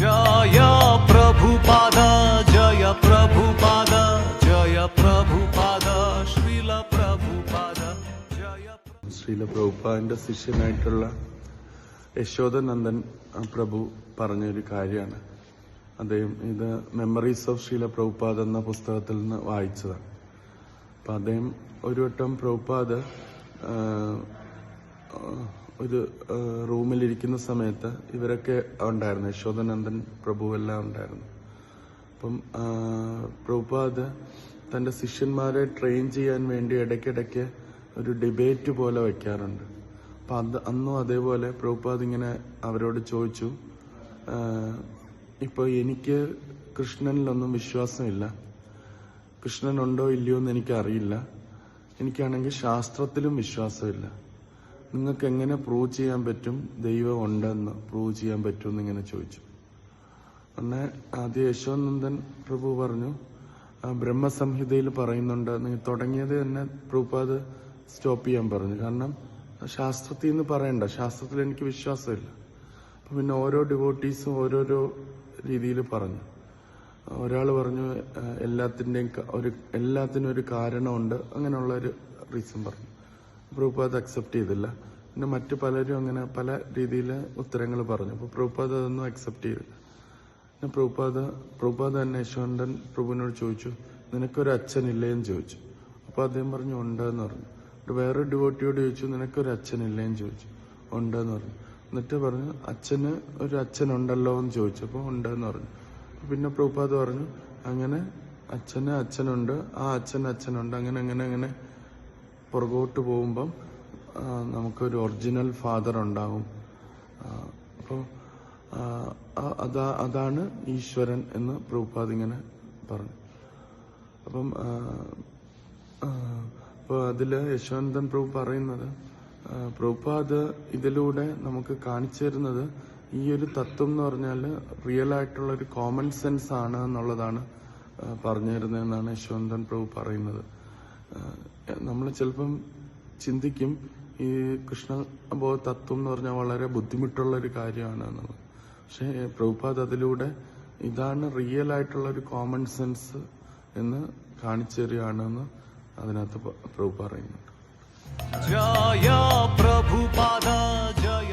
ജയ പ്രഭുപാദ ജയ പ്രഭുപാദ ജയ ജയ ശിഷ്യനായിട്ടുള്ള യശോദനന്ദൻ പ്രഭു പറഞ്ഞൊരു കാര്യമാണ്. അദ്ദേഹം ഇത് മെമ്മറീസ് ഓഫ് ശ്രീല പ്രഭുപാദ എന്ന പുസ്തകത്തിൽ നിന്ന് വായിച്ചതാണ്. അപ്പൊ അദ്ദേഹം ഒരു വട്ടം പ്രഭുപാദ ഒരു റൂമിലിരിക്കുന്ന സമയത്ത് ഇവരൊക്കെ ഉണ്ടായിരുന്നു. യശോദനന്ദൻ പ്രഭു എല്ലാം ഉണ്ടായിരുന്നു. അപ്പം പ്രഭുപാദ് തന്റെ ശിഷ്യന്മാരെ ട്രെയിൻ ചെയ്യാൻ വേണ്ടി ഇടയ്ക്കിടയ്ക്ക് ഒരു ഡിബേറ്റ് പോലെ വെക്കാറുണ്ട് അപ്പൊ അത് അന്നും അതേപോലെ പ്രഭുപാദ് ഇങ്ങനെ അവരോട് ചോദിച്ചു ഇപ്പോൾ ഇപ്പൊ എനിക്ക് കൃഷ്ണനിലൊന്നും വിശ്വാസമില്ല. കൃഷ്ണനുണ്ടോ ഇല്ലയോ എന്ന് എനിക്കറിയില്ല. എനിക്കാണെങ്കിൽ ശാസ്ത്രത്തിലും വിശ്വാസമില്ല. നിങ്ങൾക്ക് എങ്ങനെ പ്രൂവ് ചെയ്യാൻ പറ്റും? ദൈവം ഉണ്ടെന്ന് പ്രൂവ് ചെയ്യാൻ പറ്റുമെന്ന് ഇങ്ങനെ ചോദിച്ചു. അന്ന് ആദ്യ യശോനന്ദൻ പ്രഭു പറഞ്ഞു ബ്രഹ്മസംഹിതയിൽ പറയുന്നുണ്ട്. നിങ്ങൾ തുടങ്ങിയത് തന്നെ പ്രൂപ്പാത് സ്റ്റോപ്പ് ചെയ്യാൻ പറഞ്ഞു. കാരണം ശാസ്ത്രത്തിൽ നിന്ന് പറയണ്ട. ശാസ്ത്രത്തിൽ എനിക്ക് വിശ്വാസമില്ല. പിന്നെ ഓരോ ഡിവോട്ടീസും ഓരോരോ രീതിയിൽ പറഞ്ഞു. ഒരാൾ പറഞ്ഞു എല്ലാത്തിന്റെയും ഒരു എല്ലാത്തിനും ഒരു കാരണമുണ്ട്. അങ്ങനെയുള്ള ഒരു റീസൺ പറഞ്ഞു. പ്രഭുപാദ് അക്സെപ്റ്റ് ചെയ്തില്ല. പിന്നെ മറ്റു പലരും അങ്ങനെ പല രീതിയിൽ ഉത്തരങ്ങൾ പറഞ്ഞു. അപ്പോൾ പ്രഭുപാദ് അതൊന്നും അക്സെപ്റ്റ് ചെയ്തില്ല. പിന്നെ പ്രഭുപാദ പ്രഭുപാദ തന്നെ യശോണ്ടൻ പ്രഭുവിനോട് ചോദിച്ചു നിനക്കൊരു അച്ഛനില്ലേ എന്ന് ചോദിച്ചു. അപ്പോൾ അദ്ദേഹം പറഞ്ഞു ഉണ്ടെന്ന് പറഞ്ഞു. വേറെ ഡിവോട്ടിയോട് ചോദിച്ചു നിനക്കൊരു അച്ഛനില്ലേ എന്ന് ചോദിച്ചു. ഉണ്ടെന്ന് പറഞ്ഞു. എന്നിട്ട് പറഞ്ഞു അച്ഛന് ഒരു അച്ഛനുണ്ടല്ലോ എന്ന് ചോദിച്ചപ്പോൾ ഉണ്ടെന്ന് പറഞ്ഞു. പിന്നെ പ്രഭുപാദ പറഞ്ഞു അങ്ങനെ അച്ഛന് അച്ഛനുണ്ട് ആ അച്ഛൻ അച്ഛനുണ്ട് അങ്ങനെ അങ്ങനെ അങ്ങനെ പുറകോട്ട് പോകുമ്പം നമുക്കൊരു ഒറിജിനൽ ഫാദർ ഉണ്ടാകും അപ്പോൾ അതാ അതാണ് ഈശ്വരൻ എന്ന് പ്രഭുപാദ് ഇങ്ങനെ പറഞ്ഞു. അപ്പം അപ്പോൾ അതിൽ യശവന്തൻ പ്രഭു പറയുന്നത് പ്രഭുപാദ് ഇതിലൂടെ നമുക്ക് കാണിച്ചു തരുന്നത് ഈ ഒരു തത്വം എന്ന് പറഞ്ഞാൽ റിയൽ ആയിട്ടുള്ള ഒരു കോമൺ സെൻസ് ആണ് എന്നുള്ളതാണ് പറഞ്ഞു തരുന്നതെന്നാണ് യശവന്തൻ പ്രഭു പറയുന്നത്. നമ്മൾ ചിലപ്പം ചിന്തിക്കും ഈ കൃഷ്ണ തത്വം എന്ന് പറഞ്ഞാൽ വളരെ ബുദ്ധിമുട്ടുള്ള ഒരു കാര്യമാണ് എന്നുള്ളത് പക്ഷേ പ്രഭുപാദ് അതിലൂടെ ഇതാണ് റിയൽ ആയിട്ടുള്ള ഒരു കോമൺ സെൻസ് എന്ന് കാണിച്ചു തരികയാണെന്ന് അതിനകത്ത് പ്രഭു പറയുന്നുണ്ട്. ജയ പ്രഭുപാദ ജയ